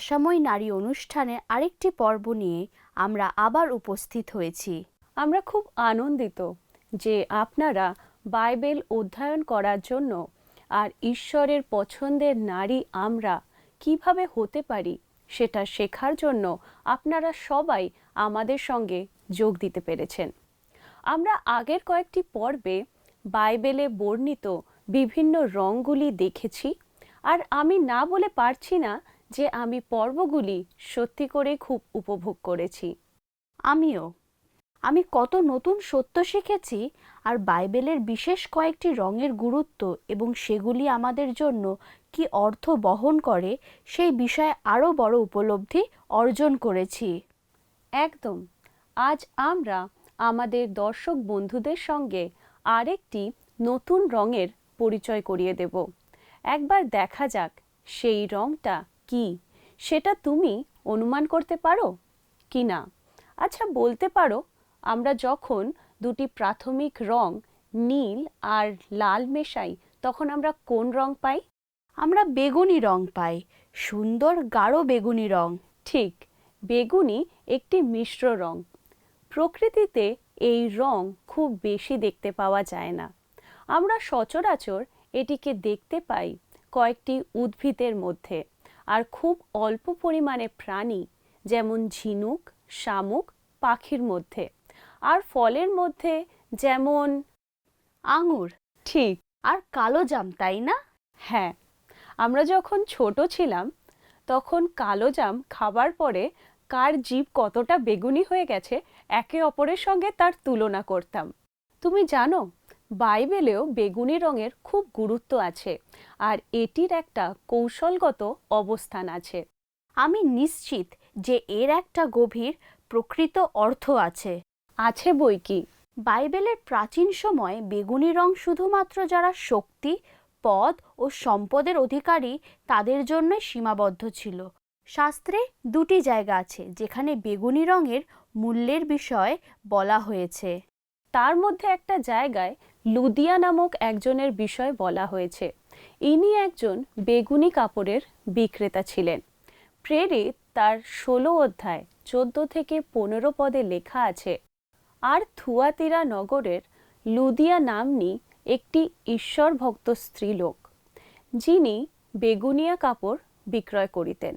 আশাময় নারী অনুষ্ঠানের আরেকটি পর্ব নিয়ে আমরা আবার উপস্থিত হয়েছি। আমরা খুব আনন্দিত যে আপনারা বাইবেল অধ্যয়ন করার জন্য আর ঈশ্বরের পছন্দের নারী আমরা কীভাবে হতে পারি সেটা শেখার জন্য আপনারা সবাই আমাদের সঙ্গে যোগ দিতে পেরেছেন। আমরা আগের কয়েকটি পর্বে বাইবেলে বর্ণিত বিভিন্ন রঙগুলি দেখেছি আর আমি না বলে পারছি না যে আমি পর্বগুলি সত্যি করে খুব উপভোগ করেছি। আমিও। আমি কত নতুন সত্য শিখেছি আর বাইবেলের বিশেষ কয়েকটি রঙের গুরুত্ব এবং সেগুলি আমাদের জন্য কি অর্থ বহন করে সেই বিষয়ে আরও বড় উপলব্ধি অর্জন করেছি। একদম। আজ আমরা আমাদের দর্শক বন্ধুদের সঙ্গে আরেকটি নতুন রঙের পরিচয় করিয়ে দেব। একবার দেখা যাক সেই রঙটা কি? সেটা তুমি অনুমান করতে পারো কি না? আচ্ছা বলতে পারো, আমরা যখন দুটি প্রাথমিক রং নীল আর লাল মেশাই, তখন আমরা কোন রং পাই? আমরা বেগুনি রং পাই, সুন্দর গাঢ় বেগুনি রং। ঠিক, বেগুনি একটি মিশ্র রং। প্রকৃতিতে এই রং খুব বেশি দেখতে পাওয়া যায় না। আমরা সচরাচর এটিকে দেখতে পাই কয়েকটি উদ্ভিদের মধ্যে। আর খুব অল্প পরিমাণে প্রাণী যেমন ঝিনুক শামুক পাখির মধ্যে। আর ফলের মধ্যে যেমন আঙুর ঠিক। আর কালো জাম তাই না? হ্যাঁ আমরা যখন ছোট ছিলাম তখন কালো জাম খাবার পরে কার জীব কতটা বেগুনি হয়ে গেছে একে অপরের সঙ্গে তার তুলনা করতাম। তুমি জানো বাইবেলেও বেগুনি রঙের খুব গুরুত্ব আছে, আর এটির একটা কৌশলগত অবস্থান আছে। আমি নিশ্চিত যে এর একটা গভীর প্রকৃত অর্থ আছে। আছে বই কি? বাইবেলের প্রাচীন সময়ে বেগুনি রং শুধুমাত্র যারা শক্তি, পদ ও সম্পদের অধিকারী তাদের জন্যই সীমাবদ্ধ ছিল। শাস্ত্রে দুটি জায়গা আছে যেখানে বেগুনি রঙের মূল্যের বিষয়ে বলা হয়েছে। তার মধ্যে একটা জায়গায় লুদিয়া নামক একজনের বিষয় বলা হয়েছে। ইনি একজন বেগুনি কাপড়ের বিক্রেতা ছিলেন। প্রেরিত তার ষোলো অধ্যায় চোদ্দ থেকে পনেরো পদে লেখা আছে, আর থুয়াতিরা নগরের লুদিয়া নামনি একটি ঈশ্বর ভক্ত স্ত্রীলোক, যিনি বেগুনিয়া কাপড় বিক্রয় করিতেন।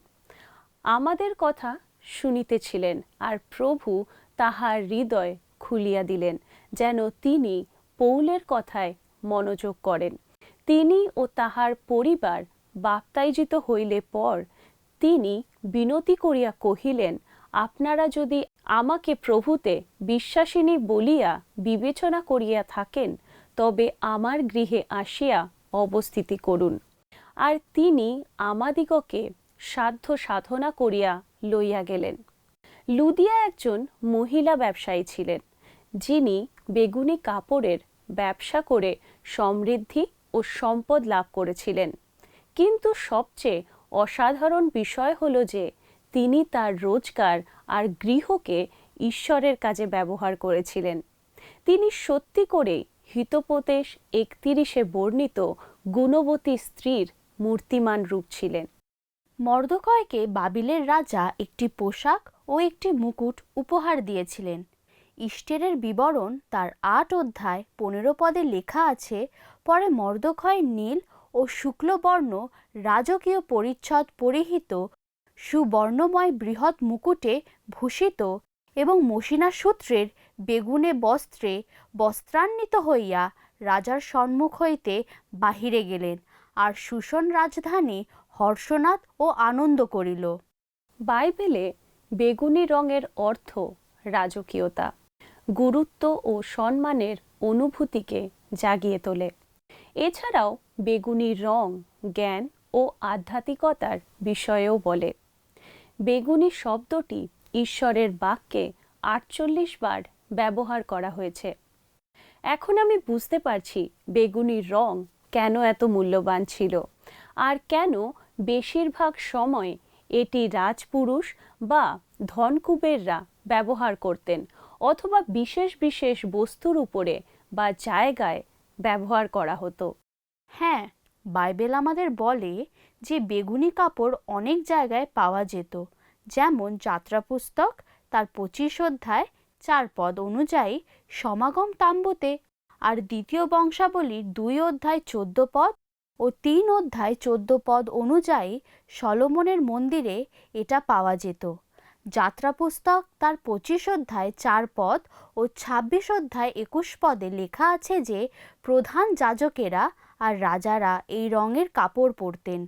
আমাদের কথা শুনিতেছিলেন আর প্রভু তাহার হৃদয় খুলিয়া দিলেন। যেন তিনি পৌলের কথায় মনোযোগ করেন। তিনি ও তাহার পরিবার বাপ্তাইজিত হইলে পর তিনি বিনতি করিয়া কহিলেন, আপনারা যদি আমাকে প্রভুতে বিশ্বাসিনী বলিয়া বিবেচনা করিয়া থাকেন, তবে আমার গৃহে আসিয়া অবস্থিতি করুন। আর তিনি আমাদিগকে সাধ্য সাধনা করিয়া লইয়া গেলেন। লুদিয়া একজন মহিলা ব্যবসায়ী ছিলেন, যিনি বেগুনি কাপড়ের ব্যবসা করে সমৃদ্ধি ও সম্পদ লাভ করেছিলেন। কিন্তু সবচেয়ে অসাধারণ বিষয় হলো যে, তিনি তার রোজগার আর গৃহকে ঈশ্বরের কাজে ব্যবহার করেছিলেন। তিনি সত্যি করে হিতোপদেশ একতিরিশে বর্ণিত গুণবতী স্ত্রীর মূর্তিমান রূপ ছিলেন। মর্দকয়কে বাবিলের রাজা একটি পোশাক ও একটি মুকুট উপহার দিয়েছিলেন। ইষ্টেরের বিবরণ তার আট অধ্যায় পনেরো পদে লেখা আছে, পরে মর্দকয় নীল ও শুক্লবর্ণ রাজকীয় পরিচ্ছদ পরিহিত, সুবর্ণময় বৃহৎ মুকুটে ভূষিত এবং মসিনা সূত্রের বেগুনে বস্ত্রে বস্ত্রান্বিত হইয়া রাজার সম্মুখ হইতে বাহিরে গেলেন আর সুষণ রাজধানী হর্ষনাথ ও আনন্দ করিল। বাইবেলে বেগুনি রঙের অর্থ রাজকীয়তা। গুরুত্ব ও সম্মানের অনুভূতিকে জাগিয়ে তোলে। এছাড়াও বেগুনি রং, জ্ঞান ও আধ্যাত্মিকতার বিষয়েও বলে। বেগুনি শব্দটি ঈশ্বরের বাক্যে আটচল্লিশ বার ব্যবহার করা হয়েছে। এখন আমি বুঝতে পারছি বেগুনি রং কেন এত মূল্যবান ছিল আর কেন বেশিরভাগ সময় এটি রাজপুরুষ বা ধনকুবেররা ব্যবহার করতেন অথবা বিশেষ বিশেষ বস্তুর উপরে বা জায়গায় ব্যবহার করা হতো। হ্যাঁ বাইবেল আমাদের বলে যে বেগুনি কাপড় অনেক জায়গায় পাওয়া যেত, যেমন যাত্রা পুস্তক তার পঁচিশ অধ্যায় চার পদ অনুযায়ী সমাগম তাম্বুতে আর দ্বিতীয় বংশাবলীর দুই অধ্যায় চোদ্দ পদ ও তিন অধ্যায় চোদ্দ পদ অনুযায়ী সলোমনের মন্দিরে এটা পাওয়া যেত। যাত্রা পুস্তক তার পঁচিশ অধ্যায় চার পদ ও ছাব্বিশ অধ্যায় একুশ পদে লেখা আছে যে, প্রধান যাজকেরা আর রাজারা এই রঙের কাপড় পরতেন।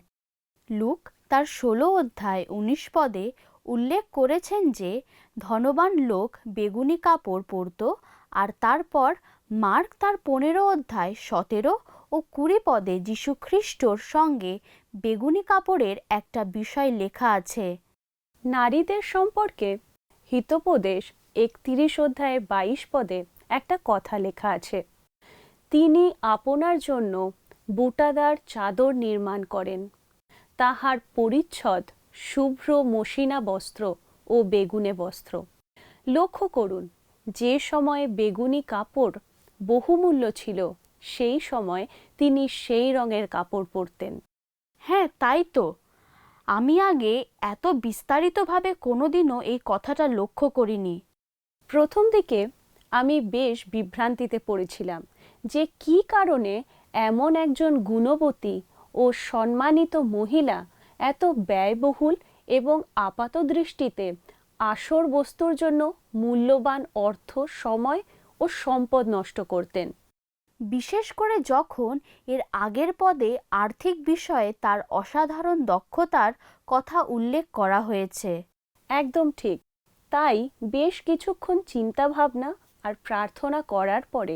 লুক তার ষোলো অধ্যায় উনিশ পদে উল্লেখ করেছেন যে, ধনবান লোক বেগুনি কাপড় পরত আর তারপর মার্ক তার পনেরো অধ্যায় সতেরো ও কুড়ি পদে যীশুখ্রিস্টর সঙ্গে বেগুনি কাপড়ের একটা বিষয় লেখা আছে। নারীদের সম্পর্কে হিতোপদেশ একত্রিশ অধ্যায়ে বাইশ পদে একটা কথা লেখা আছে। তিনি আপনার জন্য বুটাদার চাদর নির্মাণ করেন। তাহার পরিচ্ছদ শুভ্র মসিনা বস্ত্র ও বেগুনে বস্ত্র। লক্ষ্য করুন, যে সময়ে বেগুনি কাপড় বহুমূল্য ছিল, সেই সময় তিনি সেই রঙের কাপড় পরতেন। হ্যাঁ তাই তো। আমি আগে এত বিস্তারিতভাবে কোনোদিনও এই কথাটা লক্ষ্য করিনি। প্রথম দিকে আমি বেশ বিভ্রান্তিতে পড়েছিলাম যে কী কারণে এমন একজন গুণবতী ও সম্মানিত মহিলা এত ব্যয়বহুল এবং আপাত দৃষ্টিতে আসর বস্তুর জন্য মূল্যবান অর্থ, সময় ও সম্পদ নষ্ট করতেন। বিশেষ করে যখন এর আগের পদে আর্থিক বিষয়ে তার অসাধারণ দক্ষতার কথা উল্লেখ করা হয়েছে। একদম ঠিক। তাই বেশ কিছুক্ষণ চিন্তা ভাবনা আর প্রার্থনা করার পরে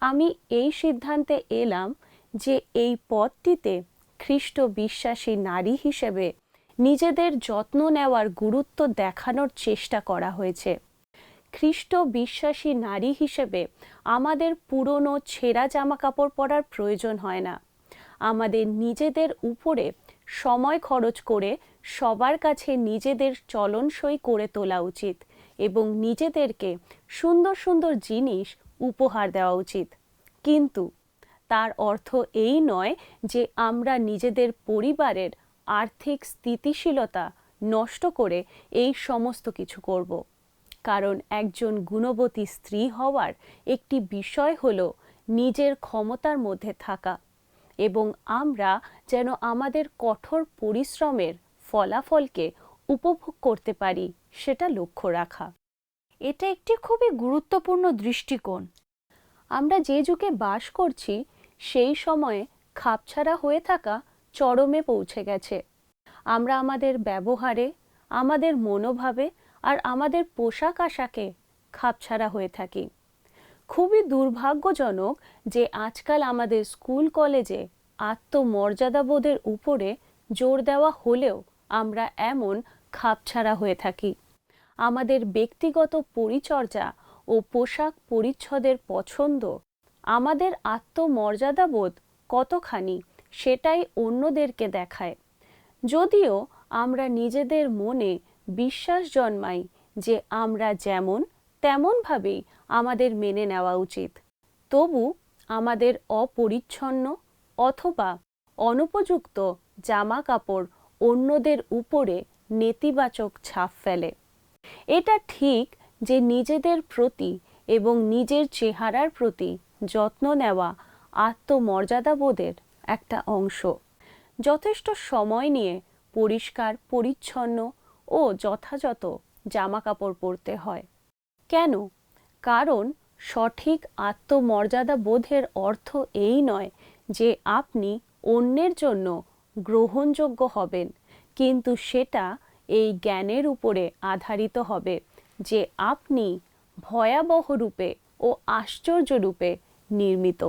আমি এই সিদ্ধান্তে এলাম যে এই পদটিতে খ্রিস্ট বিশ্বাসী নারী হিসেবে নিজেদের যত্ন নেওয়ার গুরুত্ব দেখানোর চেষ্টা করা হয়েছে। খ্রিস্ট বিশ্বাসী নারী হিসেবে আমাদের পুরনো ছেঁড়া জামা কাপড় পরার প্রয়োজন হয় না। আমাদের নিজেদের উপরে সময় খরচ করে সবার কাছে নিজেদের চলনসই করে তোলা উচিত এবং নিজেদেরকে সুন্দর সুন্দর জিনিস উপহার দেওয়া উচিত। কিন্তু তার অর্থ এই নয় যে আমরা নিজেদের পরিবারের আর্থিক স্থিতিশীলতা নষ্ট করে এই সমস্ত কিছু করব। কারণ একজন গুণবতী স্ত্রী হওয়ার একটি বিষয় হল নিজের ক্ষমতার মধ্যে থাকা। এবং আমরা যেন আমাদের কঠোর পরিশ্রমের ফলাফলকে উপভোগ করতে পারি, সেটা লক্ষ্য রাখা। এটা একটি খুবই গুরুত্বপূর্ণ দৃষ্টিকোণ। আমরা যে যুগে বাস করছি, সেই সময়ে খাপছাড়া হয়ে থাকা চরমে পৌঁছে গেছে। আমরা আমাদের ব্যবহারে, আমাদের মনোভাবে আর আমাদের পোশাক আশাকে খাপছাড়া হয়ে থাকি। খুবই দুর্ভাগ্যজনক যে আজকাল আমাদের স্কুল কলেজে আত্মমর্যাদাবোধের উপরে জোর দেওয়া হলেও আমরা এমন খাপছাড়া হয়ে থাকি। আমাদের ব্যক্তিগত পরিচর্যা ও পোশাক পরিচ্ছদের পছন্দ, আমাদের আত্মমর্যাদাবোধ কতখানি সেটাই অন্যদেরকে দেখায়। যদিও আমরা নিজেদের মনে বিশ্বাস জন্মাই যে আমরা যেমন, তেমনভাবেই আমাদের মেনে নেওয়া উচিত। তবু আমাদের অপরিচ্ছন্ন অথবা অনুপযুক্ত জামা কাপড় অন্যদের উপরে নেতিবাচক ছাপ ফেলে। এটা ঠিক যে নিজেদের প্রতি এবং নিজের চেহারার প্রতি যত্ন নেওয়া আত্মমর্যাদাবোধের একটা অংশ। যথেষ্ট সময় নিয়ে পরিষ্কার, পরিচ্ছন্ন ও যথাযথ জামা কাপড় পরতে হয়। কেন? কারণ সঠিক আত্মমর্যাদা বোধের অর্থ এই নয় যে আপনি অন্যের জন্য গ্রহণযোগ্য হবেন, কিন্তু সেটা এই জ্ঞানের উপরে আধারিত হবে যে আপনি ভয়াবহ রূপে ও আশ্চর্য রূপে নির্মিত।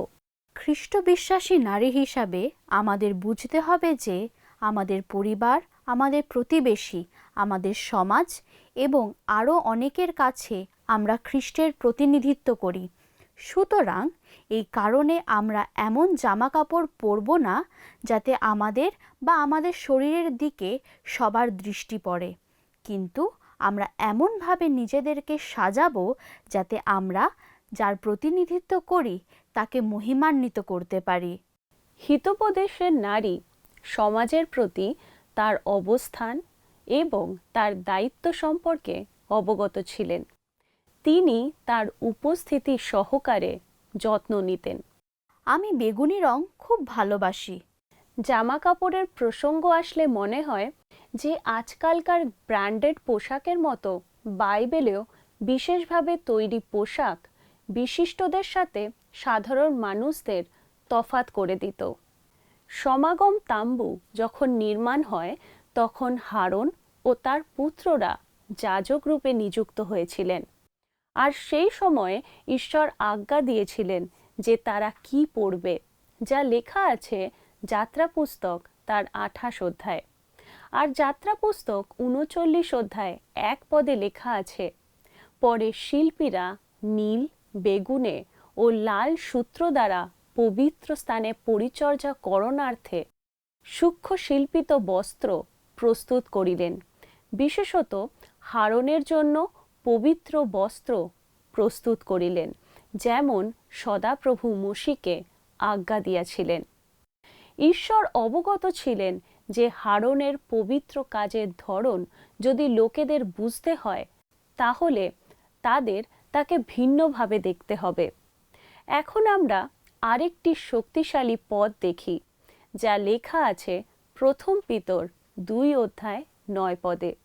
খ্রিস্ট বিশ্বাসী নারী হিসাবে আমাদের বুঝতে হবে যে আমাদের পরিবার আমাদের প্রতিবেশী, আমাদের সমাজ এবং আরও অনেকের কাছে আমরা খ্রিস্টের প্রতিনিধিত্ব করি। সুতরাং এই কারণে আমরা এমন জামা কাপড় পরব না যাতে আমাদের বা আমাদের শরীরের দিকে সবার দৃষ্টি পড়ে। কিন্তু আমরা এমনভাবে নিজেদেরকে সাজাবো যাতে আমরা যার প্রতিনিধিত্ব করি তাকে মহিমান্বিত করতে পারি। হিতোপদেশের নারী সমাজের প্রতি তার অবস্থান এবং তার দায়িত্ব সম্পর্কে অবগত ছিলেন। তিনি তার উপস্থিতি সহকারে যত্ন নিতেন। আমি বেগুনি রং খুব ভালোবাসি। জামা কাপড়ের প্রসঙ্গ আসলে মনে হয় যে আজকালকার ব্র্যান্ডেড পোশাকের মতো বাইবেলেও বিশেষভাবে তৈরি পোশাক বিশিষ্টদের সাথে সাধারণ মানুষদের তফাত করে দিত। সমাগম তাম্বু যখন নির্মাণ হয়, তখন হারন ও তার পুত্ররা যাজক রূপে নিযুক্ত হয়েছিলেন। আর সেই সময়ে ঈশ্বর আজ্ঞা দিয়েছিলেন যে তারা কি পড়বে, যা লেখা আছে যাত্রা পুস্তক তার আঠাশ অধ্যায়। আর যাত্রা পুস্তক উনচল্লিশ অধ্যায় এক পদে লেখা আছে, পরে শিল্পীরা নীল, বেগুনে ও লাল সূত্র দ্বারা পবিত্র স্থানে পরিচর্যা করণার্থে সূক্ষ্ম শিল্পিত বস্ত্র প্রস্তুত করিলেন। বিশেষত হারণের জন্য পবিত্র বস্ত্র প্রস্তুত করিলেন, যেমন সদাপ্রভু মসিকে আজ্ঞা দিয়াছিলেন। ঈশ্বর অবগত ছিলেন যে হারণের পবিত্র কাজের ধরন যদি লোকেদের বুঝতে হয়, তাহলে তাদের তাকে ভিন্নভাবে দেখতে হবে। এখন আমরা আরেকটি শক্তিশালী পদ দেখি, যা লেখা আছে প্রথম পিতর, দুই অধ্যায়, নয় পদে।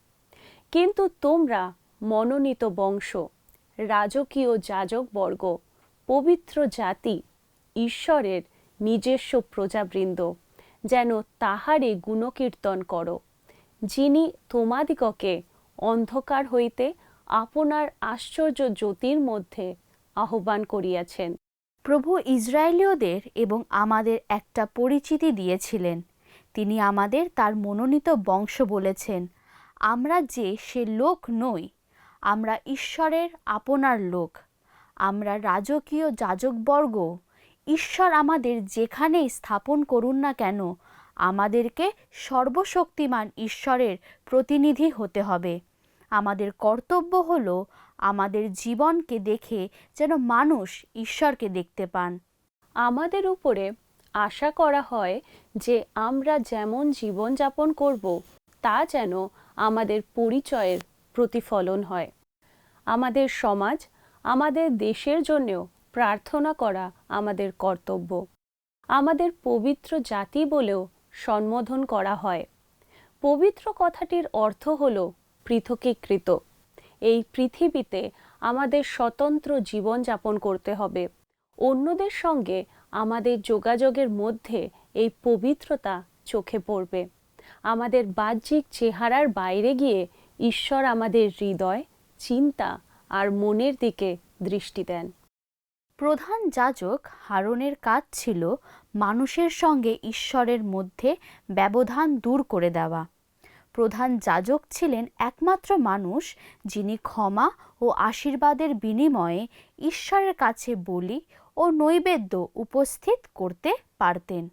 কিন্তু তোমরা মনোনীত বংশ, রাজকীয় যাজকবর্গ পবিত্র জাতি, ঈশ্বরের নিজস্ব প্রজাবৃন্দ, যেন তাহারে গুণকীর্তন করো। যিনি তোমাদিগকে অন্ধকার হইতে আপনার আশ্চর্য জ্যোতির মধ্যে আহ্বান করিয়াছেন। প্রভু ইসরায়েলীয়দের এবং আমাদের একটা পরিচিতি দিয়েছিলেন। তিনি আমাদের তার মনোনীত বংশ বলেছেন, আমরা যে সে লোক নই, আমরা ঈশ্বরের আপনার লোক। আমরা রাজকীয় যাজকবর্গ, ঈশ্বর আমাদের যেখানেই স্থাপন করুন না কেন, আমাদেরকে সর্বশক্তিমান ঈশ্বরের প্রতিনিধি হতে হবে। আমাদের কর্তব্য হলো আমাদের জীবনকে দেখে যেন মানুষ ঈশ্বরকে দেখতে পান। আমাদের উপরে আশা করা হয় যে আমরা যেমন জীবনযাপন করব, তা যেন আমাদের পরিচয়ের প্রতিফলন হয়। আমাদের সমাজ, আমাদের দেশের জন্যেও প্রার্থনা করা আমাদের কর্তব্য। আমাদের পবিত্র জাতি বলেও সম্বোধন করা হয়। পবিত্র কথাটির অর্থ হল পৃথকীকৃত। এই পৃথিবীতে আমাদের স্বতন্ত্র জীবনযাপন করতে হবে। অন্যদের সঙ্গে আমাদের যোগাযোগের মধ্যে এই পবিত্রতা চোখে পড়বে। আমাদের বাহ্যিক চেহারার বাইরে গিয়ে ঈশ্বর আমাদের হৃদয়, চিন্তা আর মনের দিকে দৃষ্টি দেন। প্রধান যাজক হারনের কাজ ছিল মানুষের সঙ্গে ঈশ্বরের মধ্যে ব্যবধান দূর করে দেওয়া। প্রধান যাজক ছিলেন একমাত্র মানুষ যিনি ক্ষমা ও আশীর্বাদের বিনিময়ে ঈশ্বরের কাছে বলি ও নৈবেদ্য উপস্থিত করতে পারতেন।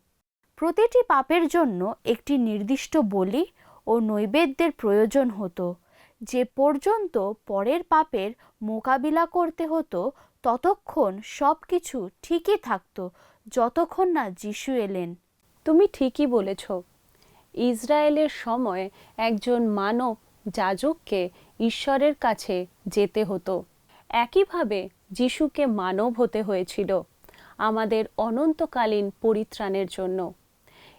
প্রতিটি পাপের জন্য একটি নির্দিষ্ট বলি ও নৈবেদ্যের প্রয়োজন হতো। যে পর্যন্ত পরের পাপের মোকাবিলা করতে হতো, ততক্ষণ সব কিছু ঠিকই থাকতো, যতক্ষণ না যিশু এলেন। তুমি ঠিকই বলেছ। ইসরায়েলের সময় একজন মানব যাজককে ঈশ্বরের কাছে যেতে হতো। একইভাবে যিশুকে মানব হতে হয়েছিল আমাদের অনন্তকালীন পরিত্রাণের জন্য।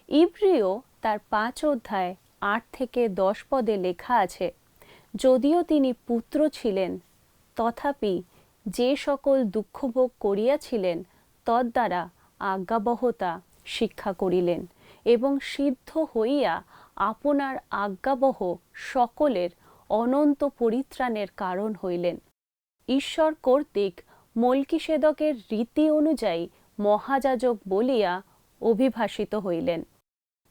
ইব্রিও তার পাঁচ অধ্যায় আট থেকে দশ পদে লেখা আছে, যদিও তিনি পুত্র ছিলেন, তথাপি যে সকল দুঃখভোগ করিয়াছিলেন, তদ্বারা আজ্ঞাবহতা শিক্ষা করিলেন। এবং সিদ্ধ হইয়া আপনার আজ্ঞাবহ সকলের অনন্ত পরিত্রাণের কারণ হইলেন। ঈশ্বর কর্তৃক মল্কিসেদকের রীতি অনুযায়ী মহাযাজক বলিয়া অভিভাষিত হইলেন।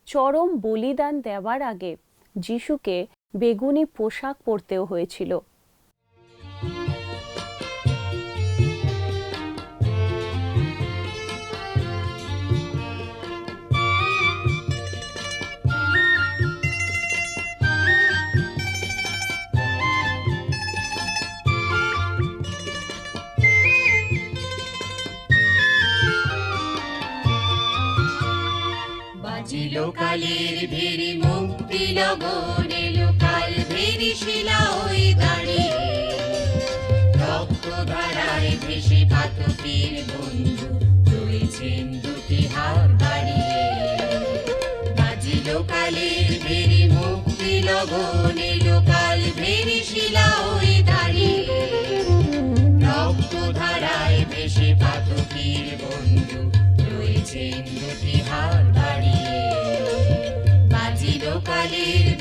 চরম বলিদান দেওয়ার আগে যিশুকে বেগুনি পোশাক পরতেও হয়েছিল। কালের ভেরি মুক্তি লগন এলো কাল ভেরি শিলা ওই দাঁড়িয়ে রক্ত ধারায় ভেসে পাতকের বন্ধু, রয়েছেন দুটি হাত বাড়িয়ে বাজিল কালের ভেরি মুক্তি লগন এলো কাল ভেরি শিলা ওই দাঁড়িয়ে বাজিল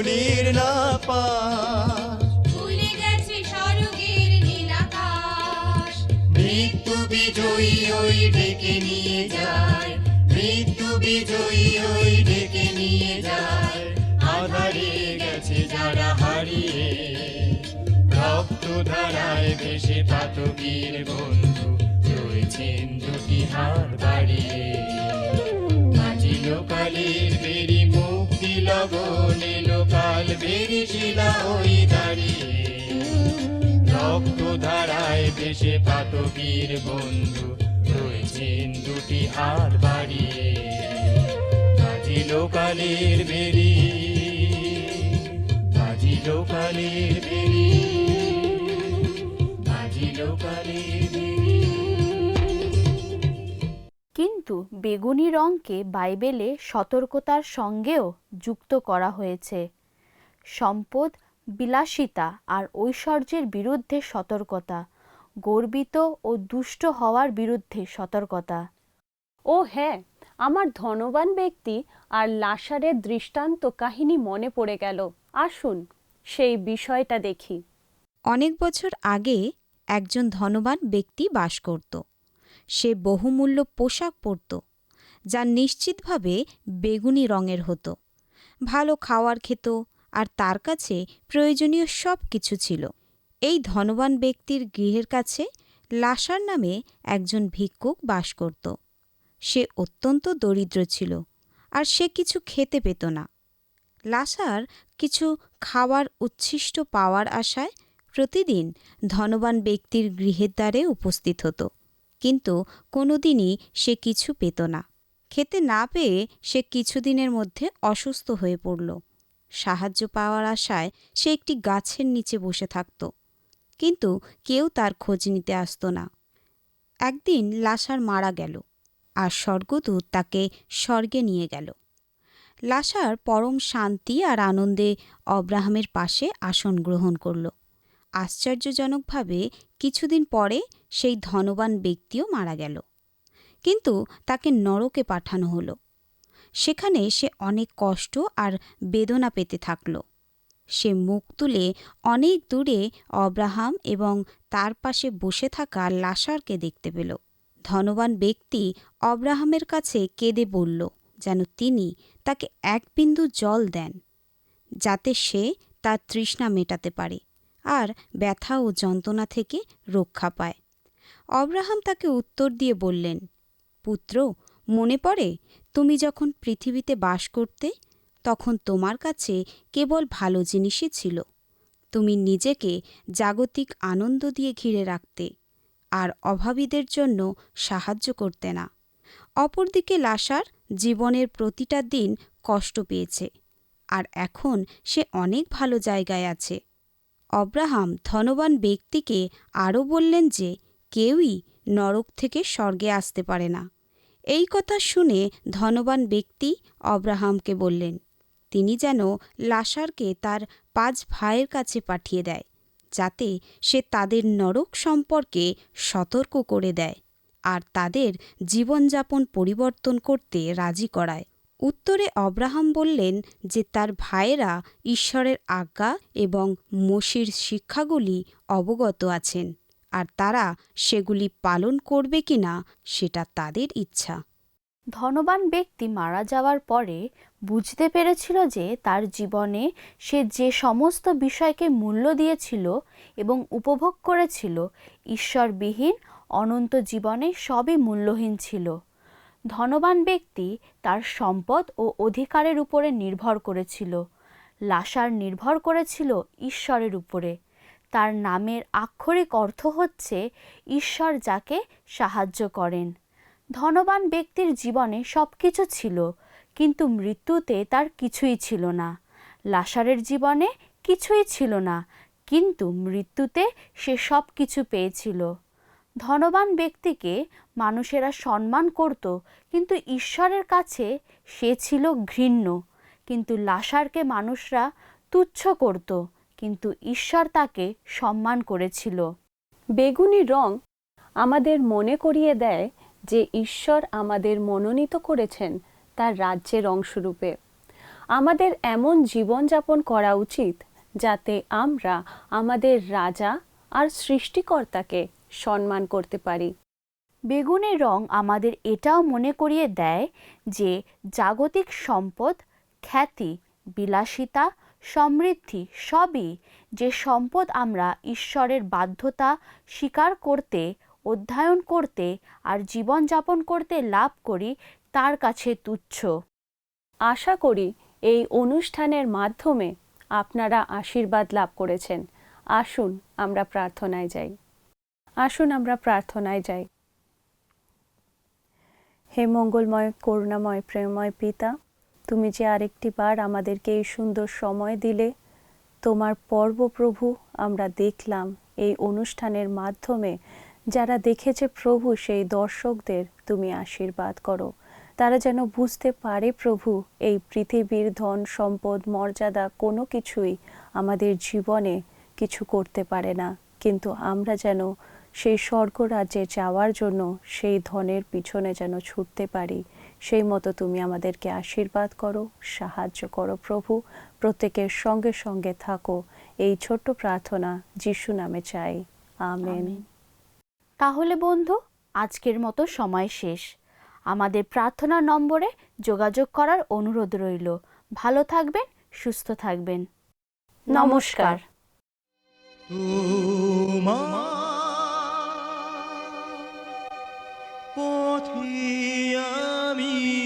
মরুনির না পাশ ভুলে গেছে স্বর্গের নীলাকাশ মৃত্যু বিজয়ী ওই ডেকে নিয়ে যায়। মৃত্যু বিজয়ী ওই ডেকে নিয়ে যায়। আধারে গেছে যারা হারিয়ে। রক্ত ধারায় ভেসে পাতকের বন্ধু রয়েছেন দুটি হাত বাড়িয়ে। কালের বেরি মুক্তি লগন এলো কাল বেরি ওই দাঁড়িয়ে রক্ত ধারায় ভেসে পাতকীর বন্ধু রয়েছেন দুটি হাত বাড়িয়ে বাজিল কালের বেরি বাজিল কালের বেরি বাজিল কালের কিন্তু বেগুনি রঙকে বাইবেলে সতর্কতার সঙ্গেও যুক্ত করা হয়েছে। সম্পদ, বিলাসিতা আর ঐশ্বর্যের বিরুদ্ধে সতর্কতা, গর্বিত ও দুষ্ট হওয়ার বিরুদ্ধে সতর্কতা। ও হ্যাঁ আমার ধনবান ব্যক্তি আর লাসারের দৃষ্টান্ত কাহিনী মনে পড়ে গেল। আসুন সেই বিষয়টা দেখি। অনেক বছর আগে একজন ধনবান ব্যক্তি বাস করত। সে বহুমূল্য পোশাক পরত, যা নিশ্চিতভাবে বেগুনি রঙের হতো। ভালো খাওয়ার খেত আর তার কাছে প্রয়োজনীয় সব কিছু ছিল। এই ধনবান ব্যক্তির গৃহের কাছে লাসার নামে একজন ভিক্ষুক বাস করত। সে অত্যন্ত দরিদ্র ছিল আর সে কিছু খেতে পেত না। লাসার কিছু খাওয়ার উচ্ছিষ্ট পাওয়ার আশায় প্রতিদিন ধনবান ব্যক্তির গৃহের দ্বারে উপস্থিত হতো। কিন্তু কোনোদিনই সে কিছু পেত না। খেতে না পেয়ে সে কিছুদিনের মধ্যে অসুস্থ হয়ে পড়ল। সাহায্য পাওয়ার আশায় সে একটি গাছের নিচে বসে থাকত। কিন্তু কেউ তার খোঁজ নিতে আসতো না। একদিন লাসার মারা গেল আর স্বর্গদূত তাকে স্বর্গে নিয়ে গেল। লাসার পরম শান্তি আর আনন্দে অব্রাহামের পাশে আসন গ্রহণ করল। আশ্চর্যজনকভাবে কিছুদিন পরে সেই ধনবান ব্যক্তিও মারা গেল। কিন্তু তাকে নরকে পাঠানো হলো। সেখানে সে অনেক কষ্ট আর বেদনা পেতে থাকল। সে মুখ তুলে অনেক দূরে অব্রাহাম এবং তার পাশে বসে থাকা লাসারকে দেখতে পেল। ধনবান ব্যক্তি অব্রাহামের কাছে কেঁদে বলল যেন তিনি তাকে এক বিন্দু জল দেন, যাতে সে তার তৃষ্ণা মেটাতে পারে আর ব্যথা ও যন্ত্রণা থেকে রক্ষা পায়। অব্রাহাম তাকে উত্তর দিয়ে বললেন, পুত্র, মনে পড়ে তুমি যখন পৃথিবীতে বাস করতে, তখন তোমার কাছে কেবল ভালো জিনিসই ছিল। তুমি নিজেকে জাগতিক আনন্দ দিয়ে ঘিরে রাখতে আর অভাবীদের জন্য সাহায্য করতে না। অপরদিকে লাসার জীবনের প্রতিটা দিন কষ্ট পেয়েছে আর এখন সে অনেক ভালো জায়গায় আছে। অব্রাহাম ধনবান ব্যক্তিকে আরও বললেন যে কেউই নরক থেকে স্বর্গে আসতে পারে না। এই কথা শুনে ধনবান ব্যক্তি অব্রাহামকে বললেন, তিনি যেন লাসারকে তার পাঁচ ভাইয়ের কাছে পাঠিয়ে দেয়, যাতে সে তাদের নরক সম্পর্কে সতর্ক করে দেয় আর তাদের জীবনযাপন পরিবর্তন করতে রাজি করায়। উত্তরে অব্রাহাম বললেন যে তার ভাইয়েরা ঈশ্বরের আজ্ঞা এবং মসির শিক্ষাগুলি অবগত আছেন। আর তারা সেগুলি পালন করবে কি না সেটা তাদের ইচ্ছা। ধনবান ব্যক্তি মারা যাওয়ার পরে বুঝতে পেরেছিল যে তার জীবনে সে যে সমস্ত বিষয়কে মূল্য দিয়েছিল এবং উপভোগ করেছিল, ঈশ্বরবিহীন অনন্ত জীবনে সবই মূল্যহীন ছিল। ধনবান ব্যক্তি তার সম্পদ ও অধিকারের উপরে নির্ভর করেছিল লাসার নির্ভর করেছিল ঈশ্বরের উপরে। তার নামের আক্ষরিক অর্থ হচ্ছে ঈশ্বর যাকে সাহায্য করেন। ধনবান ব্যক্তির জীবনে সব কিছু ছিল, কিন্তু মৃত্যুতে তার কিছুই ছিল না। লাসারের জীবনে কিছুই ছিল না, কিন্তু মৃত্যুতে সে সব কিছু পেয়েছিল। ধনবান ব্যক্তিকে মানুষেরা সম্মান করত, কিন্তু ঈশ্বরের কাছে সে ছিল ঘৃণ্য, কিন্তু লাসারকে মানুষরা তুচ্ছ করত। কিন্তু ঈশ্বর তাকে সম্মান করেছিল। বেগুনি রং আমাদের মনে করিয়ে দেয় যে ঈশ্বর আমাদের মনোনীত করেছেন তার রাজ্যের অংশরূপে। আমাদের এমন জীবনযাপন করা উচিত যাতে আমরা আমাদের রাজা আর সৃষ্টিকর্তাকে সম্মান করতে পারি। বেগুনের রং আমাদের এটাও মনে করিয়ে দেয় যে জাগতিক সম্পদ খ্যাতি বিলাসিতা সমৃদ্ধি সবই যে সম্পদ আমরা ঈশ্বরের বাধ্যতা স্বীকার করতে, অধ্যয়ন করতে আর জীবনযাপন করতে লাভ করি, তার কাছে তুচ্ছ। আশা করি এই অনুষ্ঠানের মাধ্যমে আপনারা আশীর্বাদ লাভ করেছেন। আসুন আমরা প্রার্থনায় যাই। আসুন আমরা প্রার্থনায় যাই। হে মঙ্গলময়, করুণাময়, প্রেমময় পিতা তুমি যে আরেকটি বার আমাদেরকে এই সুন্দর সময় দিলে, তোমার পর্ব প্রভু আমরা দেখলাম এই অনুষ্ঠানের মাধ্যমে। যারা দেখেছে প্রভু, সেই দর্শকদের তুমি আশীর্বাদ করো। তারা যেন বুঝতে পারে প্রভু, এই পৃথিবীর ধন, সম্পদ, মর্যাদা কোনো কিছুই আমাদের জীবনে কিছু করতে পারে না। কিন্তু আমরা যেন সেই স্বর্গরাজ্যে যাওয়ার জন্য সেই ধনের পিছনে যেন ছুটতে পারি। সেই মতো তুমি আমাদেরকে আশীর্বাদ করো সাহায্য করো প্রভু। প্রত্যেকের সঙ্গে সঙ্গে থাকো। এই ছোট্ট প্রার্থনা যিশু নামে চাই। আমেন। তাহলে বন্ধু আজকের মতো সময় শেষ। আমাদের প্রার্থনা নম্বরে যোগাযোগ করার অনুরোধ রইল। ভালো থাকবেন সুস্থ থাকবেন। নমস্কার। তোমার পথে আমি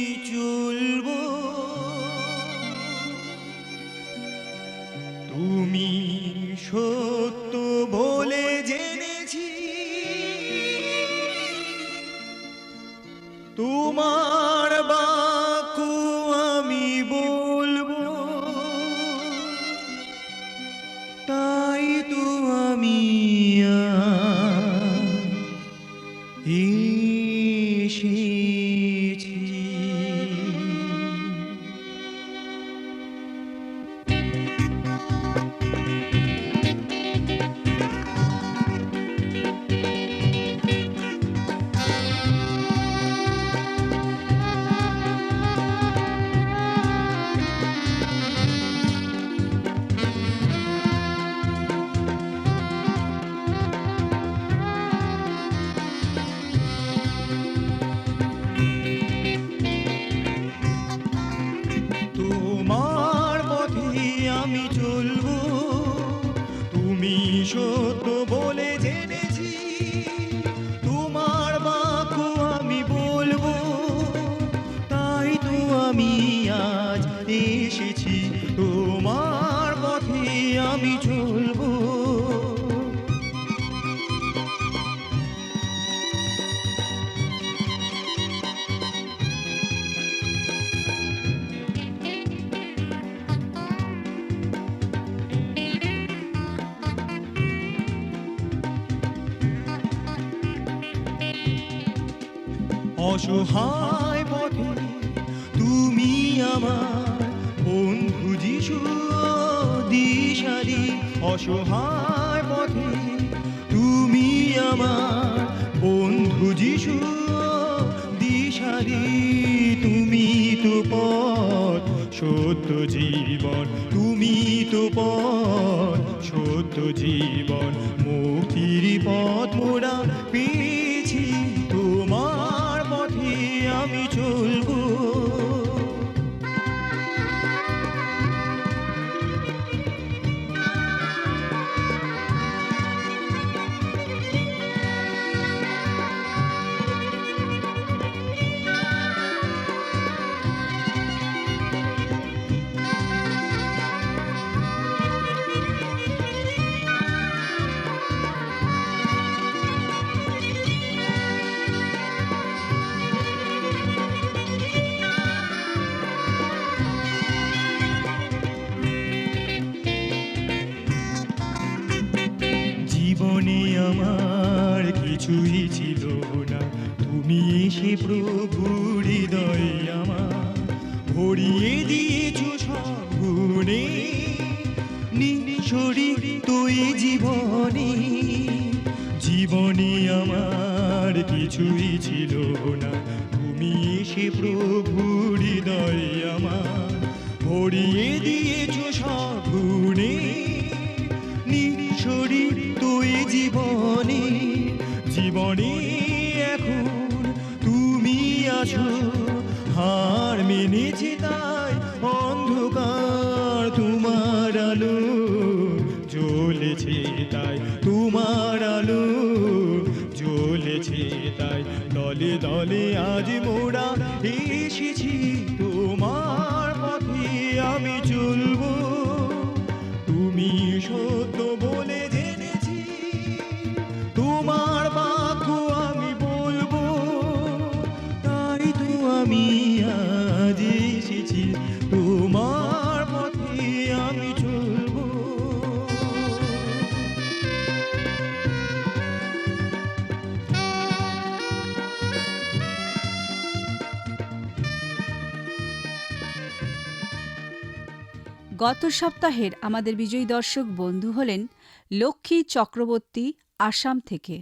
অসহায় পথে তুমি আমার বন্ধু যিশু, দিশারি। তুমি তো পথ সত্য জীবন, তুমি তো পথ সত্য জীবন। মুক্তির পথ মোরা পেয়েছি জীবনে আমার কিছুই ছিল না। তুমি এসে প্রভু হৃদয় আমার ভরিয়ে দিয়েছ সব গুণে। নিঃসরি তুই জীবনে জীবনে আমার কিছুই ছিল না। তুমি এসে প্রভু দলে আজ মোড়া এসেছি তোমার গত সপ্তাহের আমাদের বিজয়ী দর্শক বন্ধু হলেন লক্ষ্মী চক্রবর্তী আসাম থেকে।